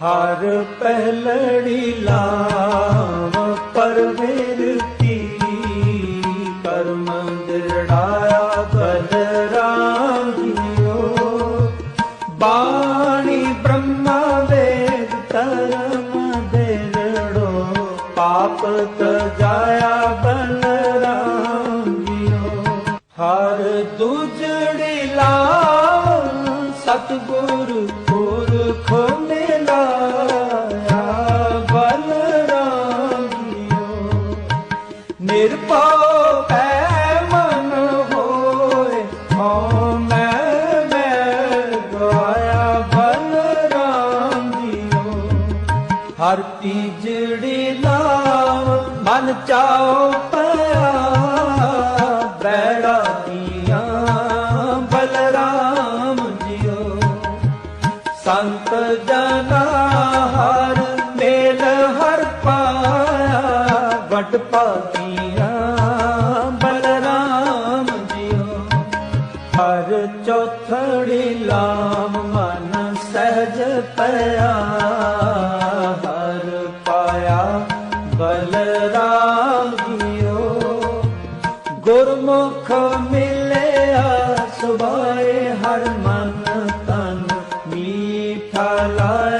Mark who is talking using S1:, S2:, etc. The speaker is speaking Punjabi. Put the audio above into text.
S1: ਹਰ ਪਹਿਲੜੀ ਲਾਮ ਪਰਵੇਰ ਕੀ ਕਰਮ ਦਿਰੜਾਇਆ ਬਲਰਾਮ ਬਾਣੀ ਬ੍ਰਹਮਾ ਵੇਦ ਧਰਮ ਦਿਰੜੋ ਪਾਪ ਤਜਾਇਆ ਬਲਰਾਮ ਜੀਓ ਹਰ ਦੁਜੜੀ ਲਾਮ ਸਤਗੁਰ ਨਿਰਭਉ ਪੈ ਮਨ ਹੋਏ ਹਉ ਮੈਂ ਮੈਂ ਗਾਇਆ ਬਲਰਾਮ ਜੀਓ ਹਰ ਤੀਜੜੀ ਨਾਮ ਮਨ ਚਾਉ ਪਿਆ ਬੈੜਾ ਦੀਆਂ ਬਲਰਾਮ ਜੀਓ ਸੰਤ ਜਨਾ ਵਟ ਪਾਤੀਆਂ ਬਲਰਾਮ ਜੀਓ। ਹਰ ਚੌਥੜੀ ਲਾਮ ਮਨ ਸਹਿਜ ਪਿਆ ਹਰ ਪਾਇਆ ਬਲਰਾਮ ਜੀਓ। ਗੁਰਮੁਖ ਮਿਲਿਆ, ਸੁਭਾਏ ਹਰ ਮਨ ਤਨ ਮੀਠਾ ਲਾਇਆ।